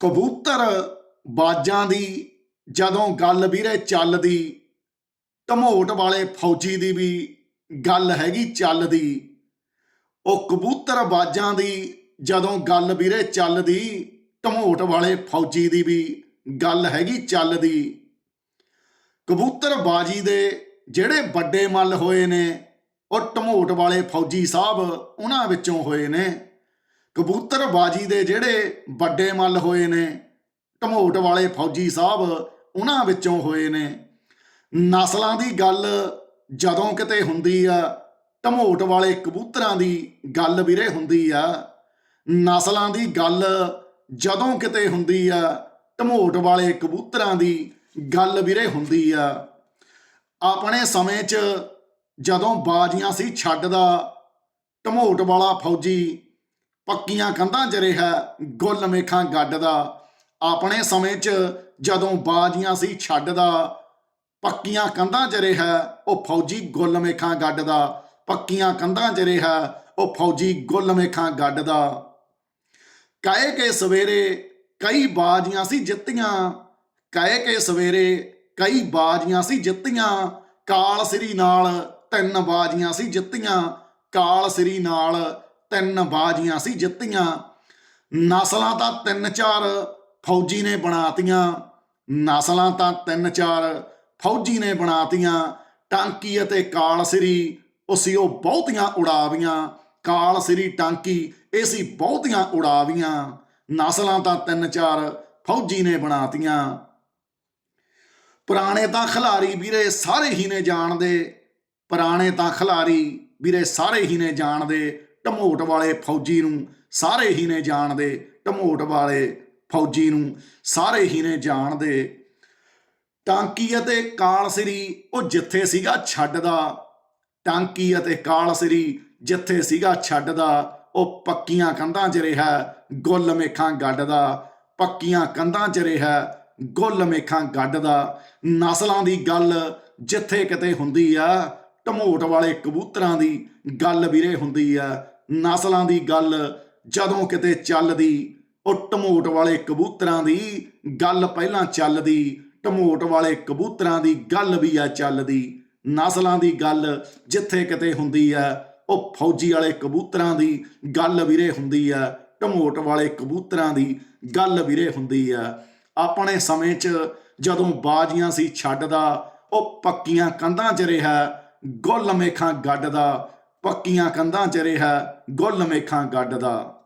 ਕਬੂਤਰ ਬਾਜਾਂ ਦੀ ਜਦੋਂ ਗੱਲ ਵੀਰੇ ਚੱਲਦੀ ਧਮੋਟ ਵਾਲੇ ਫੌਜੀ ਦੀ ਵੀ ਗੱਲ ਹੈਗੀ ਚੱਲਦੀ, ਉਹ ਕਬੂਤਰ ਬਾਜਾਂ ਦੀ ਜਦੋਂ ਗੱਲ ਵੀਰੇ ਚੱਲਦੀ ਧਮੋਟ ਵਾਲੇ ਫੌਜੀ ਦੀ ਵੀ ਗੱਲ ਹੈਗੀ ਚੱਲਦੀ। ਕਬੂਤਰ ਬਾਜੀ ਦੇ ਜਿਹੜੇ ਵੱਡੇ ਮੱਲ ਹੋਏ ਨੇ, ਉਹ ਧਮੋਟ ਵਾਲੇ ਫੌਜੀ ਸਾਹਿਬ ਉਹਨਾਂ ਵਿੱਚੋਂ ਹੋਏ ਨੇ। ਕਬੂਤਰਬਾਜ਼ੀ ਦੇ ਜਿਹੜੇ ਵੱਡੇ ਮੱਲ ਹੋਏ ਨੇ ਢਮੋਟ ਵਾਲੇ ਫੌਜੀ ਸਾਹਿਬ ਉਹਨਾਂ ਵਿੱਚੋਂ ਹੋਏ ਨੇ। ਨਸਲਾਂ ਦੀ ਗੱਲ ਜਦੋਂ ਕਿਤੇ ਹੁੰਦੀ ਆ ਢਮੋਟ ਵਾਲੇ ਕਬੂਤਰਾਂ ਦੀ ਗੱਲ ਵੀਰੇ ਹੁੰਦੀ ਆ। ਨਸਲਾਂ ਦੀ ਗੱਲ ਜਦੋਂ ਕਿਤੇ ਹੁੰਦੀ ਆ ਢਮੋਟ ਵਾਲੇ ਕਬੂਤਰਾਂ ਦੀ ਗੱਲ ਵੀਰੇ ਹੁੰਦੀ ਆ। ਆਪਣੇ ਸਮੇਂ 'ਚ ਜਦੋਂ ਬਾਜੀਆਂ ਸੀ ਛੱਡਦਾ ਢਮੋਟ ਵਾਲਾ ਫੌਜੀ ਪੱਕੀਆਂ ਕੰਧਾਂ 'ਚ ਰਿਹਾ ਗੁੱਲ ਮੇਖਾਂ ਗੱਡਦਾ ਆਪਣੇ ਸਮੇਂ 'ਚ ਜਦੋਂ ਬਾਜੀਆਂ ਸੀ ਛੱਡਦਾ ਪੱਕੀਆਂ ਕੰਧਾਂ 'ਚ ਰਿਹਾ ਉਹ ਫੌਜੀ ਗੁੱਲ ਮੇਖਾਂ ਗੱਡਦਾ ਪੱਕੀਆਂ ਕੰਧਾਂ 'ਚ ਰਿਹਾ ਉਹ ਫੌਜੀ ਗੁੱਲ ਮੇਖਾਂ ਗੱਡਦਾ ਕਾਏ ਕੇ ਸਵੇਰੇ ਕਈ ਬਾਜੀਆਂ ਸੀ ਜਿੱਤੀਆਂ ਕਾਏ ਕੇ ਸਵੇਰੇ ਕਈ ਬਾਜੀਆਂ ਸੀ ਜਿੱਤੀਆਂ, ਕਾਲ ਸ੍ਰੀ ਨਾਲ ਤਿੰਨ ਬਾਜੀਆਂ ਸੀ ਜਿੱਤੀਆਂ, ਕਾਲ ਸ੍ਰੀ ਨਾਲ ਤਿੰਨ ਬਾਜੀਆਂ ਸੀ ਜਿੱਤੀਆਂ। ਨਸਲਾਂ ਤਾਂ ਤਿੰਨ ਚਾਰ ਫੌਜੀ ਨੇ ਬਣਾਤੀਆਂ। ਨਸਲਾਂ ਤਾਂ ਤਿੰਨ ਚਾਰ ਫੌਜੀ ਨੇ ਬਣਾਤੀਆਂ। ਟਾਂਕੀ ਅਤੇ ਕਾਲ ਸ੍ਰੀ, ਉਸੀ ਉਹ ਬਹੁਤੀਆਂ ਉਡਾਵੀਆਂ। ਕਾਲ ਸ੍ਰੀ, ਟਾਂਕੀ, ਇਹ ਸੀ ਬਹੁਤੀਆਂ ਉਡਾਵੀਆਂ। ਨਸਲਾਂ ਤਾਂ ਤਿੰਨ ਚਾਰ ਫੌਜੀ ਨੇ ਬਣਾਤੀਆਂ। ਪੁਰਾਣੇ ਤਾਂ ਖਿਲਾਰੀ ਵੀਰੇ ਸਾਰੇ ਹੀ ਨੇ ਜਾਣਦੇ। ਪੁਰਾਣੇ ਤਾਂ ਖਿਲਾਰੀ ਵੀਰੇ ਸਾਰੇ ਹੀ ਨੇ ਜਾਣਦੇ। ਢਮੋਟ ਵਾਲੇ ਫੌਜੀ ਨੂੰ ਸਾਰੇ ਹੀ ਨੇ ਜਾਣਦੇ, ਢਮੋਟ ਵਾਲੇ ਫੌਜੀ ਨੂੰ ਸਾਰੇ ਹੀ ਨੇ ਜਾਣਦੇ। ਟਾਂਕੀ ਅਤੇ ਕਾਲ ਸ੍ਰੀ, ਉਹ ਜਿੱਥੇ ਸੀਗਾ ਛੱਡਦਾ। ਟਾਂਕੀ ਅਤੇ ਕਾਲ ਸ੍ਰੀ ਜਿੱਥੇ ਸੀਗਾ ਛੱਡਦਾ, ਉਹ ਪੱਕੀਆਂ ਕੰਧਾਂ 'ਚ ਰਿਹਾ, ਗੁੱਲ ਮੇਖਾਂ ਗੱਡਦਾ। ਪੱਕੀਆਂ ਕੰਧਾਂ 'ਚ ਰਿਹਾ, ਗੁੱਲ ਮੇਖਾਂ ਗੱਡਦਾ। ਨਸਲਾਂ ਦੀ ਗੱਲ ਜਿੱਥੇ ਕਿਤੇ ਹੁੰਦੀ ਆ ਢਮੋਟ ਵਾਲੇ ਕਬੂਤਰਾਂ ਦੀ ਗੱਲ ਵੀਰੇ ਹੁੰਦੀ ਆ, ਨਸਲਾਂ ਦੀ ਗੱਲ, ਜਦੋਂ ਕਿਤੇ ਚੱਲਦੀ, ਉਹ ਟਮੋਟ ਵਾਲੇ ਕਬੂਤਰਾਂ ਦੀ ਗੱਲ ਪਹਿਲਾਂ ਚੱਲਦੀ ਟਮੋਟ ਵਾਲੇ ਕਬੂਤਰਾਂ ਦੀ ਗੱਲ ਵੀ ਆ ਚੱਲਦੀ, ਨਸਲਾਂ ਦੀ ਗੱਲ ਜਿੱਥੇ ਕਿਤੇ ਹੁੰਦੀ ਆ, ਉਹ ਫੌਜੀ ਵਾਲੇ ਕਬੂਤਰਾਂ ਦੀ ਗੱਲ ਵੀਰੇ ਹੁੰਦੀ ਆ, ਢਮੋਟ ਵਾਲੇ ਕਬੂਤਰਾਂ ਦੀ ਗੱਲ ਵੀਰੇ ਹੁੰਦੀ ਆ। ਆਪਣੇ ਸਮੇਂ 'ਚ ਜਦੋਂ ਬਾਜੀਆਂ ਸੀ ਛੱਡਦਾ, ਉਹ ਪੱਕੀਆਂ ਕੰਧਾਂ 'ਚ ਰਿਹਾ ਗੁੱਲ ਮੇਖਾਂ ਗੱਡਦਾ ਪੱਕੀਆਂ ਕੰਧਾਂ 'ਚ ਰਿਹਾ ਗੁੱਲ ਮੇਖਾਂ ਗੱਡਦਾ